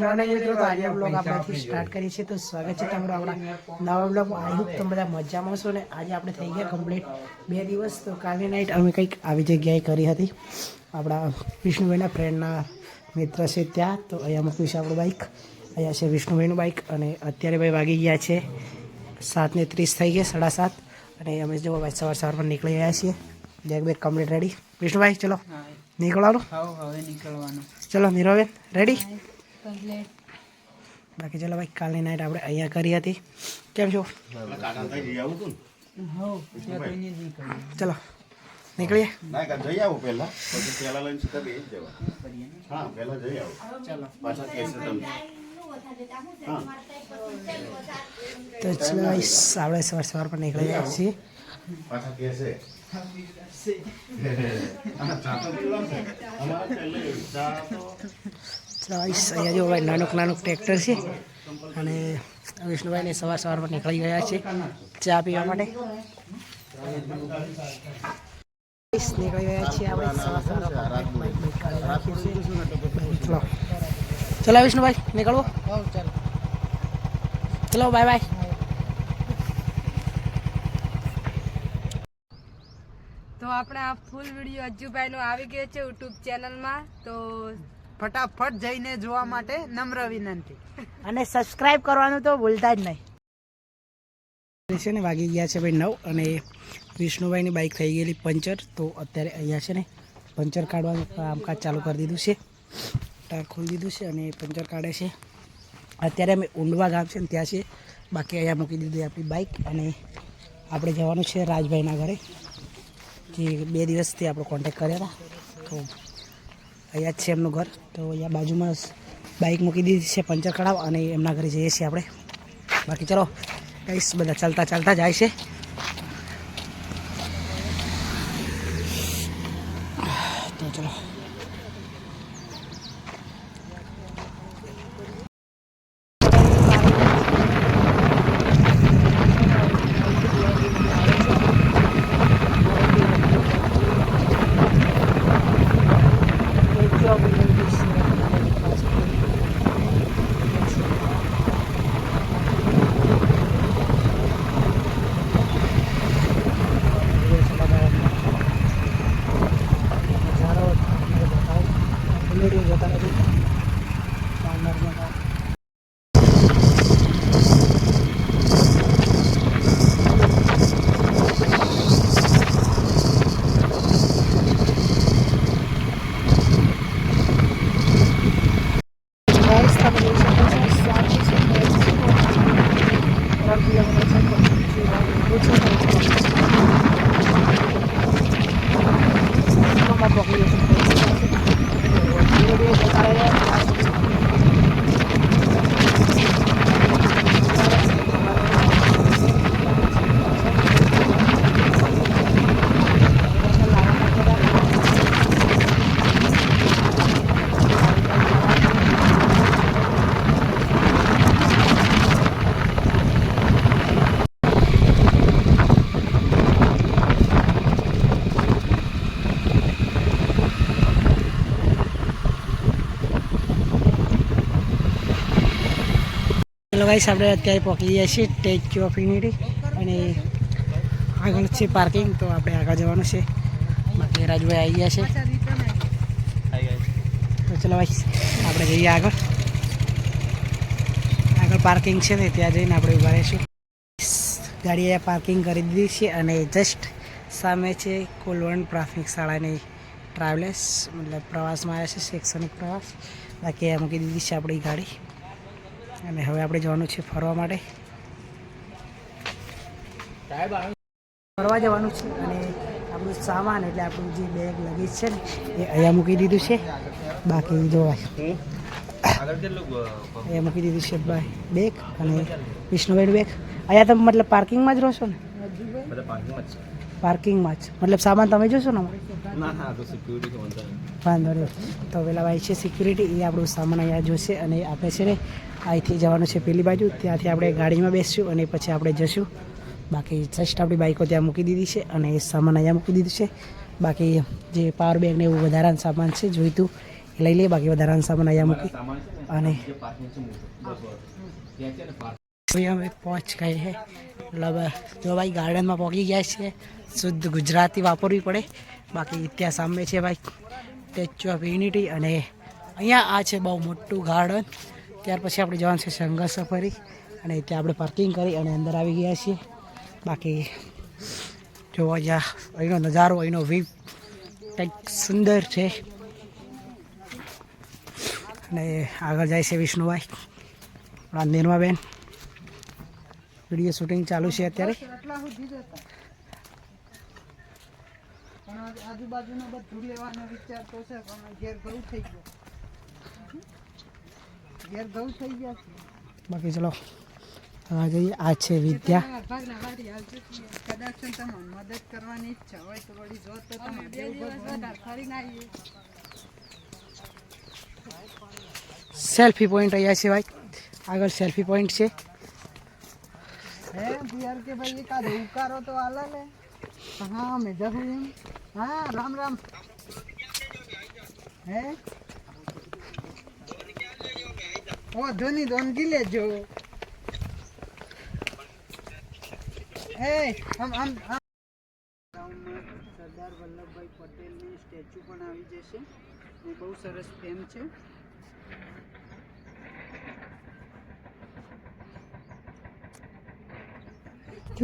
Morning મિત્રો તો આજે બ્લોગ આપણાથી સ્ટાર્ટ કરીએ છીએ. તો સ્વાગત છે તમારું આપણા નવા બ્લોગમાં. આઈ હોપ તમે બધા મજામાં છો ને આજે આપણે થઈ ગયા કમ્પ્લીટ બે દિવસ. તો કાલની નાઇટ અમે કંઈક આવી જગ્યાએ કરી હતી. આપણા વિષ્ણુભાઈના ફ્રેન્ડના મિત્ર છે ત્યાં. તો અહીંયા મૂક્યું છે આપણું બાઇક અહીંયા છે વિષ્ણુભાઈનું બાઇક અને અત્યારે ભાઈ વાગી ગયા છે સાતને ત્રીસ થઈ ગયા સાડા સાત. અને અમે જો ભાઈ સવાર સવારમાં નીકળી ગયા છીએ. Bag bag complete ready Vishnubhai ચલો. નીકળવાનું? ચલો નીરવેન રેડી બાકી ચલો ભાઈ કાલની નાઇટ આપણે અહીંયા કરી હતી. કેમ છો? ચલો નીકળીએ. ના કાં જઈ આવો પહેલા. પછી પહેલા લઈને સીધા બેસી જવા હા પહેલા જઈ આવો. ચાલો. પાછા કહેશે તમને. હા તો ચલો ભાઈ આપણે સવાર સવાર પર નીકળી ગયા છીએ. પાછા કહેશે. હા, ચા તો પીવાનું છે. અમારે પહેલે ચા તો ચલો અહીંયા જો ભાઈ નાનું નાનું ટ્રેક્ટર છે. અને વિષ્ણુભાઈને સવાર સવાર પર નીકળી ગયા છે ચા પીવા માટે. નીકળી ગયા છીએ ચલો. ચલો વિષ્ણુભાઈ, નીકળવો. ચલો બાય બાય તો આપણે આ ફૂલ વીડિયો અજ્જુભાઈનો આવી ગયો છે યુટ્યુબ ચેનલમાં તો ફટાફટ જઈને જોવા માટે નમ્ર વિનંતી. અને સબસ્ક્રાઇબ કરવાનું તો ભૂલતા જ નહીં. છે ને વાગી ગયા છે ભાઈ નવ અને વિષ્ણુભાઈની બાઇક થઈ ગયેલી પંચર. તો અત્યારે અહીંયા છે ને પંચર કાઢવાનું કામકાજ ચાલુ કરી દીધું છે. ટાર ખોલી દીધું છે અને પંચર કાઢે છે. અત્યારે અમે ઊંડવા ગામ છે ને ત્યાં છે. બાકી અહીંયા મૂકી દીધી આપણી બાઇક અને આપણે જવાનું છે રાજભાઈના ઘરે. જે બે દિવસથી આપણો કોન્ટેક કર્યા હતા. તો અહીંયા જ છે એમનું ઘર. તો અહીંયા બાજુમાં બાઇક મૂકી દીધી છે પંચર કઢાવ અને એમના ઘરે જઈએ છીએ આપણે. બાકી ચલો કઈશ બધા ચાલતા ચાલતા જાય છે તો ચલો હેલો ગાઈસ, આપણે અત્યારે પહોંચી ગયા છીએ સ્ટેચ્યુ ઓફ યુનિટી અને આગળ છે પાર્કિંગ તો આપણે આગળ જવાનું છે. બાકી રાજભાઈ આવી ગયા છે. તો ચલો ભાઈ આપણે જઈએ આગળ. આગળ પાર્કિંગ છે ને, ત્યાં જઈને આપણે ઊભા રહીશું. ગાડી પાર્કિંગ કરી દીધી છે અને જસ્ટ સામે છે કોલવણ પ્રાથમિક શાળાની ટ્રાવેલર્સ મતલબ પ્રવાસમાં આવ્યા છે, શૈક્ષણિક પ્રવાસ. બાકી મૂકી દીધી છે આપણી ગાડી. અને હવે આપણે જવાનું છે ફરવા માટે. ફરવા જવાનું છે અને આપણું સામાન એટલે આપણું જે બેગ લગેજ છે ને એ અહીંયા મૂકી દીધું છે. બાકી જોવાય અહીંયા મૂકી દીધું છે ભાઈ બેગ અને વિષ્ણુભાઈનું બેગ અહીંયા તમે મતલબ પાર્કિંગમાં જ રહો છો ને? પાર્કિંગમાં જ. મતલબ સામાન તમે જોશો ને વાંધો નહીં. તો પેલા ભાઈ છે સિક્યુરિટી એ આપણું સામાન અહીંયા જોશે અને આપણે છે ને અહીંથી જવાનું છે પેલી બાજુ. ત્યાંથી આપણે ગાડીમાં બેસીશું અને પછી આપણે જશું. બાકી જસ્ટ આપણી બાઇકો ત્યાં મૂકી દીધી છે અને સામાન અહીંયા મૂકી દીધું છે. બાકી જે પાવર બેંક ને એવું વધારાનું સામાન છે જોઈતું એ લઈ લઈએ બાકી વધારાનું સામાન અહીંયા મૂકી. અને અમે પહોંચ ગઈ છે મતલબ, જો ભાઈ ગાર્ડનમાં પહોંચી ગયા છે શુદ્ધ ગુજરાતી વાપરવી પડે. બાકી ત્યાં સામે છે ભાઈ સ્ટેચ્યુ ઓફ યુનિટી અને અહીંયા આ છે બહુ મોટું ગાર્ડન ત્યાર પછી આપણે જવાનું છે સંઘર્ષ સફારી. અને ત્યાં આપણે પાર્કિંગ કરી અને અંદર આવી ગયા છીએ. બાકી જોવા જ્યાં અહીંનો નજારો, અહીંનો વ્યૂ કંઈક સુંદર છે. અને આગળ જાય છે વિષ્ણુભાઈ. આપણા નિર્માબેન. વીડિયો શૂટિંગ ચાલુ છે અત્યારે. આજુબાજુનું બધું લેવાનો વિચાર તો છે, પણ ઘેર ઘરું થઈ ગયો. બાકી ચલો આ જઈએ આ છે વિદ્યા. સેલ્ફી પોઈન્ટ અહીંયા છે ભાઈ. આગળ સેલ્ફી પોઈન્ટ છે. હે યાર કે ભાઈ એકાદ ઉકારો તો આલા ને. હા અમે જવું એમ હા રામ રામ. હે? ઓ ધોની ધોનગી લેજો. એ આમ આમ સરદાર વલ્લભભાઈ પટેલની સ્ટેચ્યુ પણ આવી જશે. એ બહુ સરસ ફેમ છે.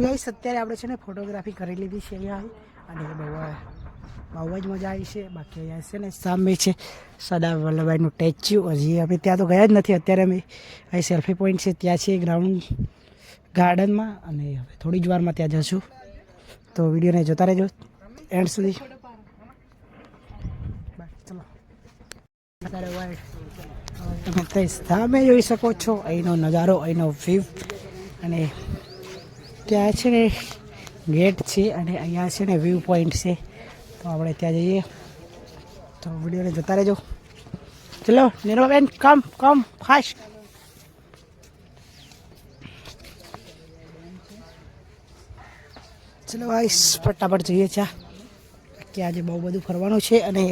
ગાઈસ, અત્યારે આપણે છે ને ફોટોગ્રાફી કરી લીધી છે અહીંયા. અને બહુ બહુ જ મજા આવી છે. બાકી અહીંયા છે ને સામે છે સરદાર વલ્લભભાઈનું સ્ટેચ્યુ હજી અમે ત્યાં તો ગયા જ નથી. અત્યારે અમે અહીં સેલ્ફી પોઈન્ટ છે. ત્યાં છે ગ્રાઉન્ડ ગાર્ડનમાં અને હવે થોડી જ વારમાં ત્યાં જશું. તો વિડીયોને જોતા રહેજો. એન્ડ સુધી. ચલો તમે સામે જોઈ શકો છો. અહીંનો નજારો, અહીંનો વ્યૂ અને ત્યાં છે ને ગેટ છે અને અહીંયા છે ને વ્યૂ પોઈન્ટ છે. આપણે ત્યાં જઈએ. તો વિડીયોને જતા રહેજો. ચલો નિર્માબેન કમ કમ ફાસ્ટ ચલો ભાઈ ફટાફટ જઈએ ચા કે આજે બહુ બધું ફરવાનું છે અને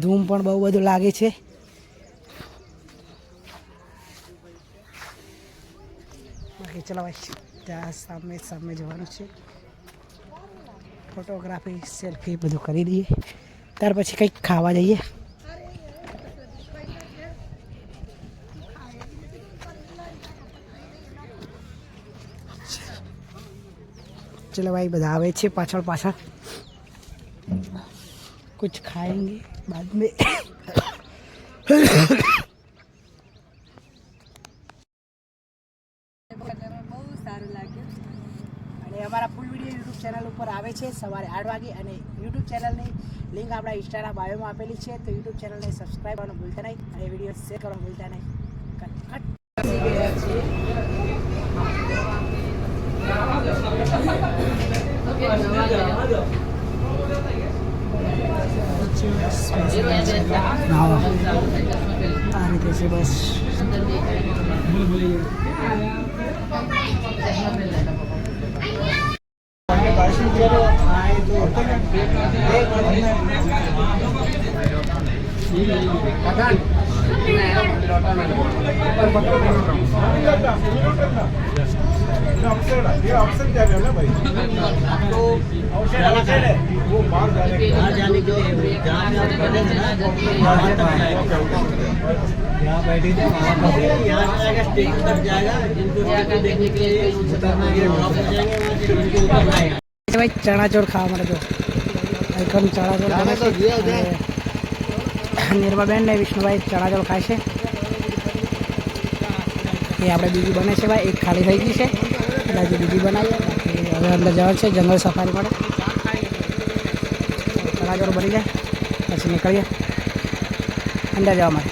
ધૂમ પણ બહુ બધું લાગે છે. બાકી ચલો ભાઈ ત્યાં સામે સામે જવાનું છે. ફોટોગ્રાફી સેલ્ફી બધું કરી દઈએ ત્યાર પછી કંઈક ખાવા જઈએ ચલો ભાઈ બધા આવે છે પાછળ પાછળ कुछ खाएंगे बाद में છે. સવારે આઠ વાગે અને યુટ્યુબ ચેનલની લિંક આપણા ઇન્સ્ટાના બાયોમાં આપેલી છે. તો યુટ્યુબ ચેનલને સબસ્ક્રાઈબ કરવાનું ભૂલતા નહીં અને વીડિયો શેર કરવાનું ભૂલતા નહીં. આ રીતે છે બસ. यहाँ बैठे थे वहाँ पर यहाँ जाएगा जिनको देखने के लिए उतरना है उतरना है ભાઈ ચણાચોર ખાવા માટે તો આઈકન ચણાચોર છે. નિર્માબેન ને વિષ્ણુભાઈ ચણાચોર ખાય છે. એ આપણે બીજી બને છે ભાઈ. એક ખાલી થઈ ગઈ છે. એટલે હજી બીજી બનાવીએ. હવે અંદર જવાનું છે. જંગલ સફારી માટે. ચણાચોર બની જાય. પછી નીકળીએ. અંદર જવા માટે.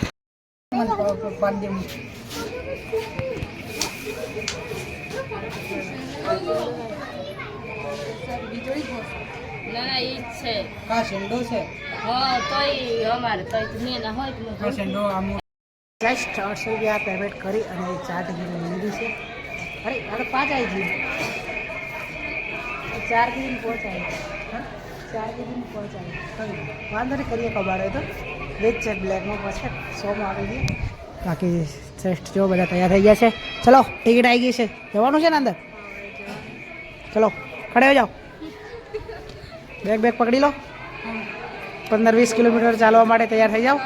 ના ના ઈ જ છે. કા શેંડો છે? હા તોય અમારે તોય દુનિયાના હોય તો કા શેંડો આમ? જસ્ટ અઢસો રૂપિયા પેમેન્ટ કરી અને ચાર ડિગ્રી લીધી છે. અરે અરે પાંચ આવી ગઈ ચાર ટિકિટ પહોંચાય ચાર ટિકિટ પહોંચાય વાંધો નહીં કરીએ કબાડે તો. વેજ છે બ્લેકમાં પછી સોમાં આવી ગઈ બાકી શ્રેષ્ઠ જો બધા તૈયાર થઈ ગયા છે. ચલો ટિકિટ આવી ગઈ છે. જવાનું છે ને અંદર? ચલો. હો જાઓ. બેગ બેગ પકડી લો. પંદર વીસ કિલોમીટર ચાલવા માટે તૈયાર થઈ જાઓ.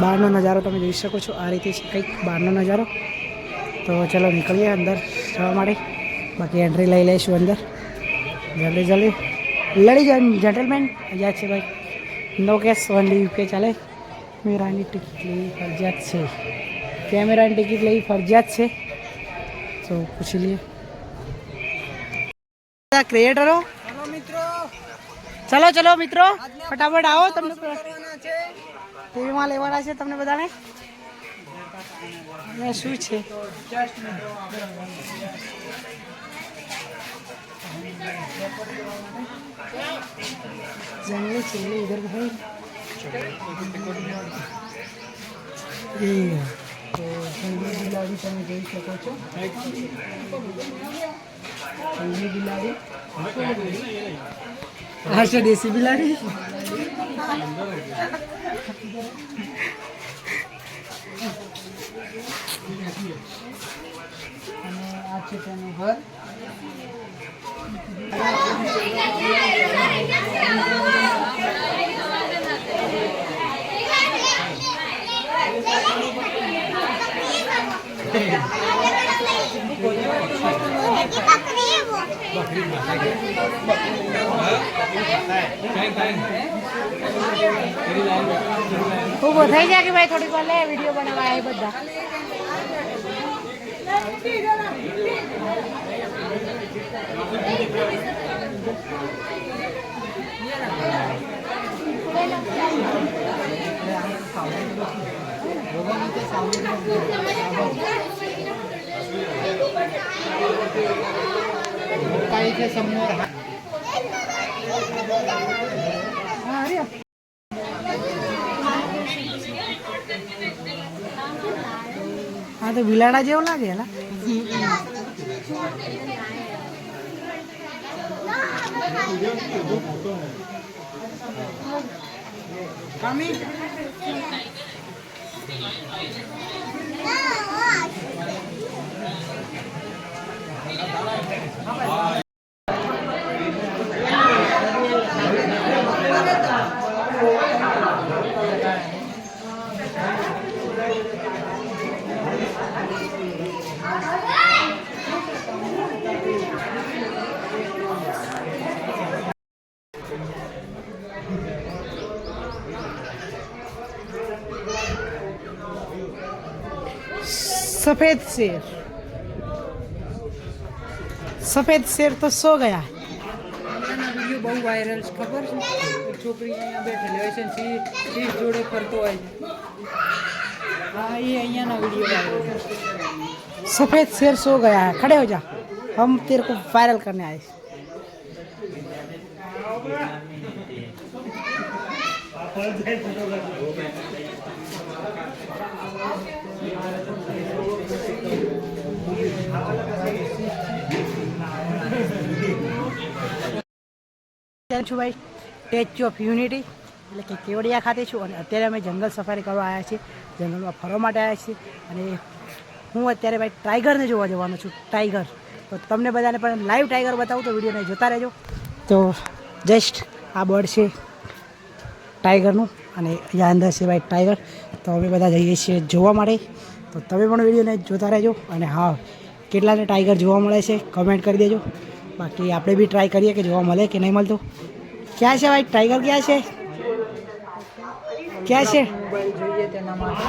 બહારનો નજારો તમે જોઈ શકો છો. આ રીતે છે કંઈક બહારનો નજારો. તો ચલો નીકળીએ અંદર જવા માટે. બાકી એન્ટ્રી લઈ લઈશું અંદર. જલ્દી જલ્દી. લડી જાય જેન્ટલમેન અહીંયા છે ભાઈ. નો કેસ ઓનલી યુકે ચાલે. કેમેરાની ટિકિટ લેવી ફરજિયાત છે. કેમેરાની ટિકિટ લેવી ફરજિયાત છે. તો પૂછી લઈએ. ક્રિએટરો મિત્રો. ચલો ચલો મિત્રો. ફટાફટ આવો તમને ટીવીમાં લેવાના છે તમને બધાને? ને શું છે? જંગલી છે ઇધર ભાઈ તો જંગલી બિલાડી તમે જોઈ શકો છો જંગલી બિલાડી છે દેશી બિલાડી અને ઘર ઊભો થઈ જાય કે ભાઈ થોડીક વાર લે વીડિયો બનાવવા એ બધા. काही ते समोर હા તો બિલાડા જેવું લાગે એલા All right. सफेद शेर तो सो गया है એના વિડીયો બહુ વાયરલ છે ખબર છે એક છોકરી અહીંયા બેઠેલી હોય છે ને સિંહ સિંહ જોડે ફરતો હોય છે હા એ અહીંયાના વિડીયો વાયરલ છે सफेद शेर सो गया है खड़े हो जा हम तेरे को वायरल કેમ છું ભાઈ. સ્ટેચ્યુ ઓફ યુનિટી એટલે કે કેવડિયા ખાતે છું. અને અત્યારે અમે જંગલ સફારી કરવા આવ્યા છીએ. જંગલમાં ફરવા માટે આવ્યા છીએ. અને હું અત્યારે ભાઈ ટાઈગરને જોવા જવાનો છું. ટાઈગર. તો તમને બધાને પણ લાઈવ ટાઈગર બતાવું તો વિડીયોને જોતા રહેજો. તો જસ્ટ આ બર્ડ છે ટાઈગરનું. અને અહીંયા અંદર છે ભાઈ ટાઈગર. તો અમે બધા જઈએ છીએ જોવા માટે. તો તમે પણ વિડીયોને જોતા રહેજો. અને હા, કેટલાને ટાઈગર જોવા મળે છે કમેન્ટ કરી દેજો. બાકી આપણે બી ટ્રાય કરીએ કે જોવા મળે કે નહીં મળતું. ક્યાં છે ભાઈ? ટાઈગર ક્યાં છે? ક્યાં છે? મોબાઈલ જોઈએ તેના માટે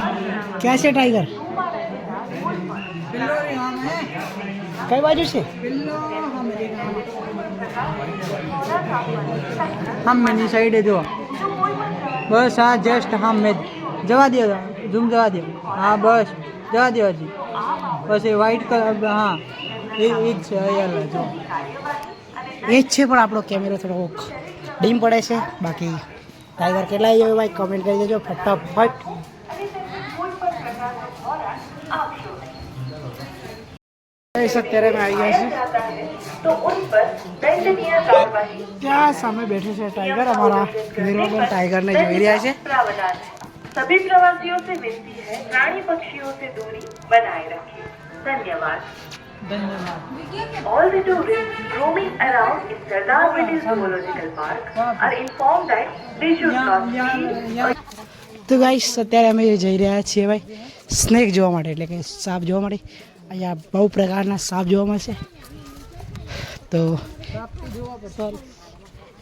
ક્યાં છે ટાઈગર પિલ્લો રે આમ હે કઈ બાજુ છે? પિલ્લો આમ રે સામેની સાઈડે જો. બસ હા જસ્ટ સામે જ. જવા દો ઝૂમ જવા દો હા, બસ. જવા દો હજી. બસ એ વ્હાઈટ કલર હા. એ એ જ છે અહીંયા જો એ જ છે પણ આપણો કેમેરો થોડોક ડીમ પડે છે બાકી ટાઈગર કેટલા આવ્યો ભાઈ કમેન્ટ કરી દેજો ફટાફટ અત્યારે અમે આવી ગયા છીએ तो उन पर दंडनीय कार्यवाही ત્યાં સામે બેઠે છે ટાઈગર અમારા નિર્મલ ટાઈગરને જોઈ રહ્યા છે प्रावधान है सभी प्रवासियों से विनती है प्राणी पक्षियों से दूरी बनाए रखें धन्यवाद ધન્યવાદ All the tourists roaming around in Sardar Patel Zoological Park are informed that they should not see તો ગાઈશ અત્યારે અમે જઈ રહ્યા છીએ ભાઈ સ્નેક જોવા માટે એટલે કે સાપ જોવા માટે. અહીંયા બહુ પ્રકારના સાપ જોવા મળશે. તો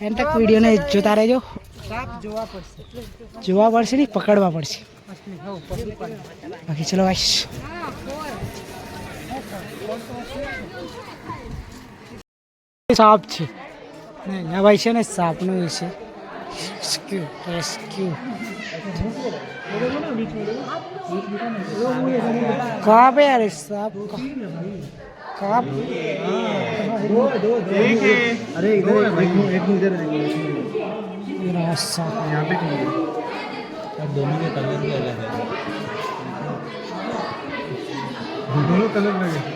એન તક વિડીયોને જોતા રહેજો. જોવા પડશે. જોવા પડશે નહીં પકડવા પડશે. બાકી ચલો ગાઈસ સાપ છે ને ના ભાઈ છે ને સાપનું એ છે રેસ્ક્યુ રેસ્ક્યુ कहाँ पे यार साहब कहाँ अरे इधर एक इधर ये रहा सांप यहाँ पे दोनों के कलर भी अलग है दोनों कलर लगे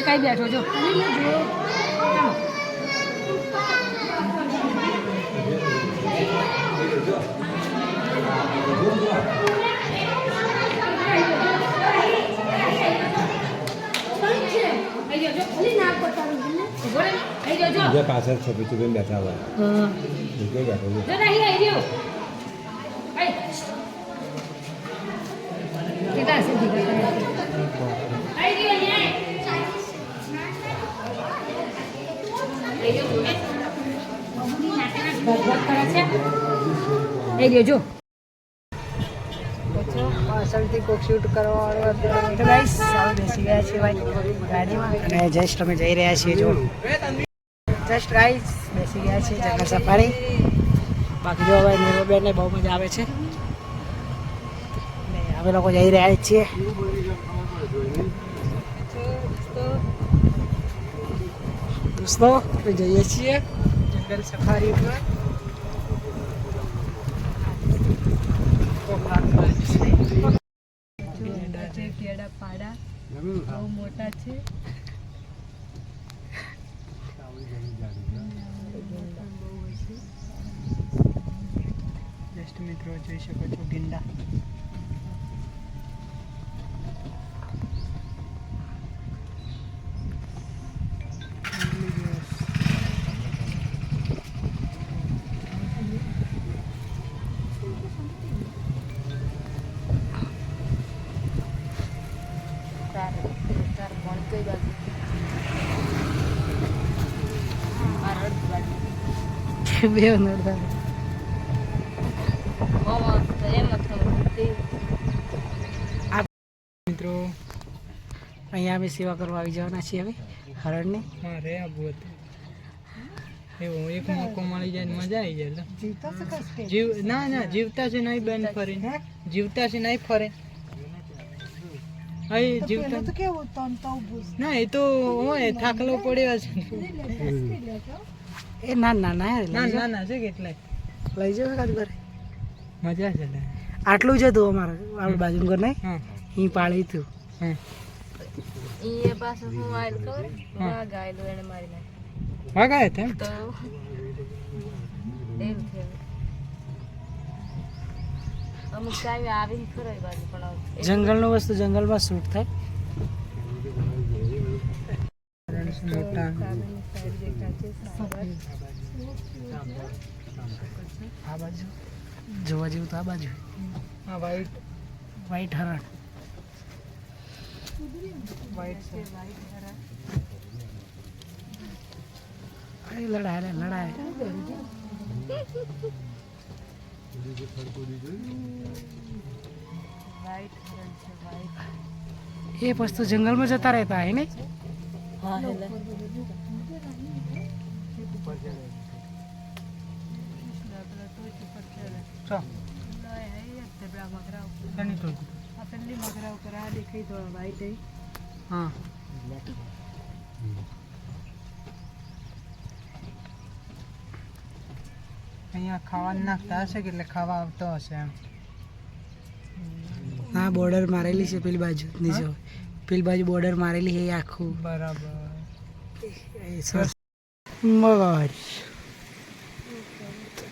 તે કઈ બેઠો જો. જે પાછળ છબી છુબી બેઠા હોય. બેઠો છે જો નહીં આવી રહ્યો આઈ. કેટલા હશે દીકરા? આવી રહ્યો ન્યાય. આવી રહ્યો જો પાછળથી કોક શૂટ કરવા વાળો અત્યારે તો ગાઈસ બેસી ગયા છીએ ભાઈ ગાડીમાં. અને જસ્ટ અમે જઈ રહ્યા છીએ, જો. જસ્ટ ગાઈસ બેસી ગયા છીએ જંગલ સફારી. બાકી જો હવે નીરવબેનને બહુ મજા આવે છે. અમે લોકો જઈ રહ્યા છીએ. દોસ્તો આપણે જઈએ છીએ જંગલ સફારી પર મોટા છે. જસ્ટ મિત્રો જોઈ શકો છો ગીંડા. બે નડતા તો તે મિત્રો અહીંયા અમે સેવા કરવા આવી જવાના છીએ હવે હરણની. હા રે આબુ એવું એક મોકો મળી જાય મજા આવી જાય લે. જીવ ના ના જીવતા છે નહીં બેન ફરે જીવતા છે નહીં ફરે. અહીં જીવતા ના એ તો હોય થાકલો પડ્યો છે. એ ના ના ના ના ના ના છે કેટલાય. લઈ જાવ કાંઈ ઘરે મજા છે. આટલું જ હતું અમારે આપણી બાજુ ઘર નહીં? હા. અહીં પાળી તું હા એ પાછો હું આયલ ખબર? વાઘ આવેલો એને મારી નાખ વાગાય ગાય તેમ? તો એવું થયું. અમુક ટાઈમે આવીને ખરો બાજુ પણ જંગલનું વસ્તુ જંગલમાં શૂટ થાય. આ બાજુ જોવા જેવું તો આ બાજુ હા વાઈટ વ્હાઈટ હરણ વાઈટ છે અરે લડાય રે લડાય એ વસ્તુ જંગલમાં જતા રહેતા હે ને હા. હા. અહીંયા ખાવા નાખતા હશે કે એટલે ખાવા આવતો હશે એમ? હા બોર્ડર મારેલી છે પેલી બાજુ નીચે પેલી બાજુ બોર્ડર મારેલી છે એ આખું બરાબર એ સરસ મગર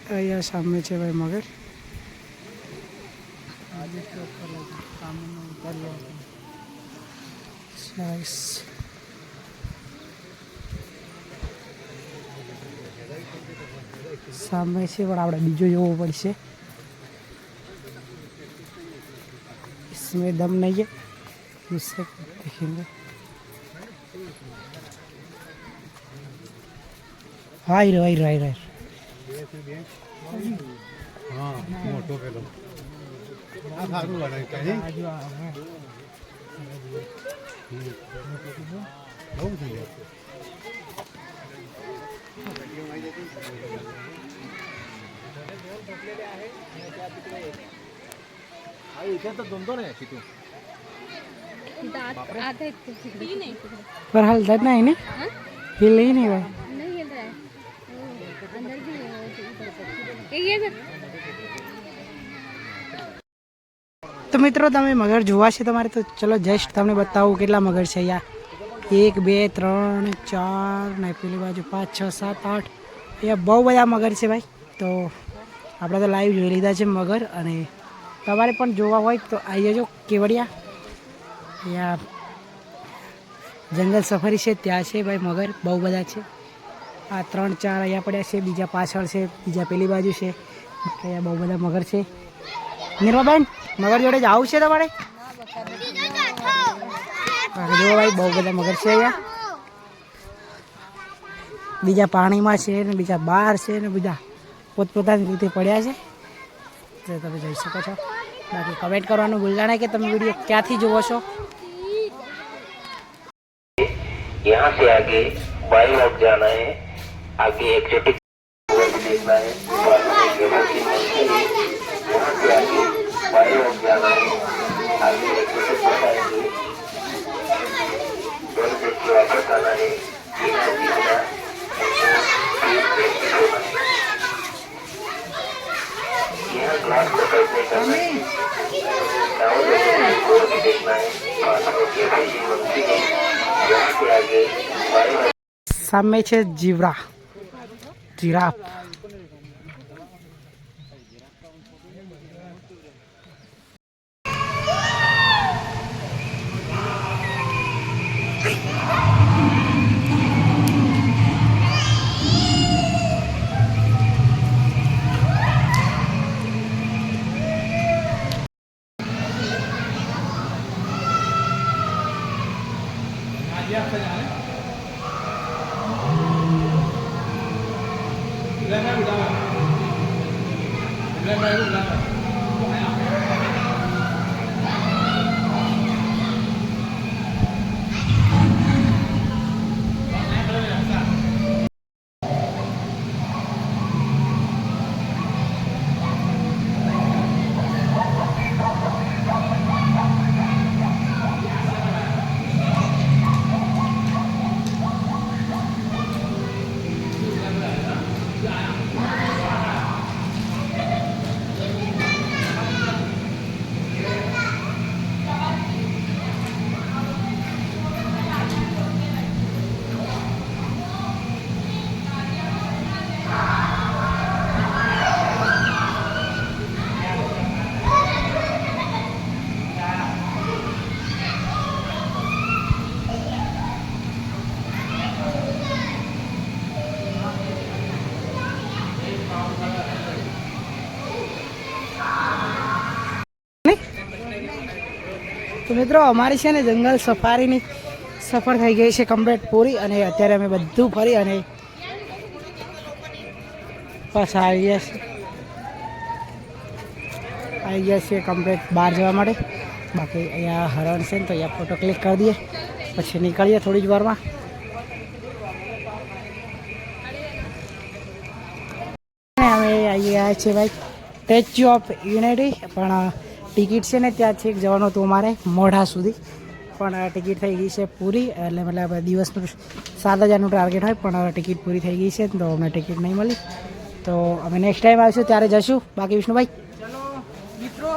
અહીંયા સામે છે ભાઈ મગર Nice. સામે છે પણ આપણે બીજો જોવો પડશે इसमें दम नहीं है Nusret gitti. Hayır hayır hayır hayır. Ha, moto kelo. Ha, haru var kahi. Ne oldu ya? आहे इथे तर दोन दोन आहे शिकून पर हल्दा नहीं ना हिल ही नहीं भाई તો મિત્રો તમે મગર જોવા છે તમારે તો ચલો જસ્ટ તમને બતાવું કેટલા મગર છે અહીંયા એક બે ત્રણ ચાર ને પેલી બાજુ પાંચ છ સાત આઠ અહીંયા બહુ બધા મગર છે ભાઈ તો આપણે તો લાઈવ જોઈ લીધા છે મગર અને તમારે પણ જોવા હોય તો આવી જજો કેવડિયા અહીંયા જંગલ સફારી છે, ત્યાં છે ભાઈ મગર, બહુ બધા છે. આ ત્રણ ચાર અહીંયા પડ્યા છે, બીજા પાછળ છે, બીજા પેલી બાજુ છે. અહીંયા બહુ બધા મગર છે. નિર્માબેન મગર જોડે જવું છે તમારે? જો ભાઈ, બહુ બધા મગર છે અહીંયા. બીજા પાણીમાં છે ને, બીજા બહાર છે ને બીજા પોતપોતાની રીતે પડ્યા છે. તમે જોઈ શકો છો. બાકી કમેન્ટ કરવાનું ભૂલતા નહીં કે તમે વિડીયો ક્યાંથી જુઓ છો यहाँ से आगे बाई ओर जाना है आगे एक छोटी देखना है बाद में एक लेवल की मंजिल है। यहाँ से आगे बाई ओर जाना है आगे एक छोटे बताएंगे डर देख के वापस आना है સામે છે જીવરા જીરાફ. મિત્રો, અમારી છે ને જંગલ સફારીની સફર થઈ ગઈ છે કમ્પ્લેટ પૂરી અને અત્યારે અમે બધું ફરી અને પાછા આવી ગયા છે. આવી ગયા છીએ કમ્પ્લેટ બહાર જવા માટે. બાકી અહીંયા હરણ છે ને તો અહીંયા ફોટો ક્લિક કરી દઈએ. પછી નીકળીએ થોડી જ વારમાં અમે આવી ગયા છે ભાઈ સ્ટેચ્યુ ઓફ યુનિટી પણ ટિકિટ છે ને, ત્યાં છેક જવાનું હતું અમારે, મોઢા સુધી. પણ ટિકિટ થઈ ગઈ છે પૂરી, એટલે મતલબ દિવસનું સાત હજારનું ટાર્ગેટ હોય, પણ ટિકિટ પૂરી થઈ ગઈ છે, તો અમને ટિકિટ નહીં મળી. તો અમે નેક્સ્ટ ટાઈમ આવીશું, ત્યારે જશું. બાકી વિષ્ણુભાઈ? ચલો, મિત્રો,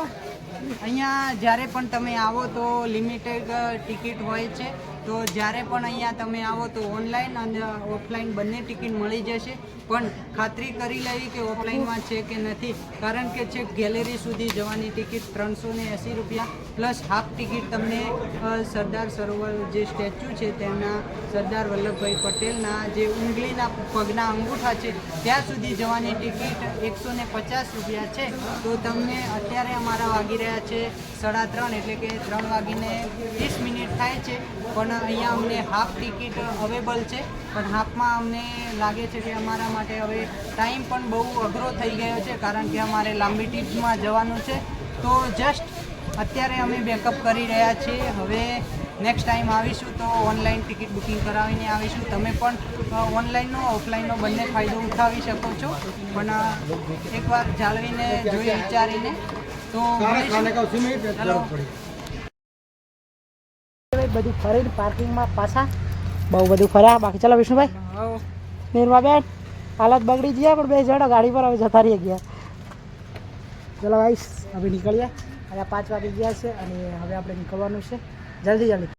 અહીંયા જ્યારે પણ તમે આવો તો લિમિટેડ ટિકિટ હોય છે. તો જ્યારે પણ અહીંયા તમે આવો તો ઓનલાઈન અને ઓફલાઈન બંને ટિકિટ મળી જશે. પણ ખાતરી કરી લેવી કે ઓફલાઈનમાં છે કે નથી. કારણ કે છે ગેલેરી સુધી જવાની ટિકિટ ત્રણસો ને એંસી રૂપિયા પ્લસ હાફ ટિકિટ તમને સરદાર સરોવર જે સ્ટેચ્યુ છે તેમના સરદાર વલ્લભભાઈ પટેલના જે ઉંગલીના પગના અંગૂઠા છે, ત્યાં સુધી જવાની ટિકિટ એકસો ને પચાસ રૂપિયા છે. તો તમને અત્યારે અમારા વાગી રહ્યા છે સાડા ત્રણ, એટલે કે ત્રણ વાગીને ત્રીસ મિનિટ થાય છે. પણ અહીંયા અમને હાફ ટિકિટ અવેલેબલ છે. પણ હાફમાં અમને લાગે છે કે અમારા માટે હવે ટાઈમ પણ બહુ અઘરો થઈ ગયો છે કારણ કે અમારે લાંબી ટ્રીપમાં જવાનું છે. તો જસ્ટ અત્યારે અમે બેકઅપ કરી રહ્યા છીએ. હવે નેક્સ્ટ ટાઈમ આવીશું તો ઓનલાઈન ટિકિટ બુકિંગ કરાવીને આવીશું. તમે પણ ઓનલાઈનનો ઓફલાઈનનો બંને ફાયદો ઉઠાવી શકો છો. પણ એકવાર જાળવીને જોઈ વિચારીને. તો મળીશું. બધું ફરીને પાર્કિંગમાં પાછા. બહુ બધું ફર્યા. બાકી ચાલો વિષ્ણુભાઈ. નિર્મા બેન હાલત બગડી ગયા પણ બે જણા ગાડી પર હવે જતા રહી ગયા. ચલો ભાઈ હવે નીકળ્યા અને પાંચ વાગી ગયા છે અને હવે આપણે નીકળવાનું છે. જલ્દી જલ્દી.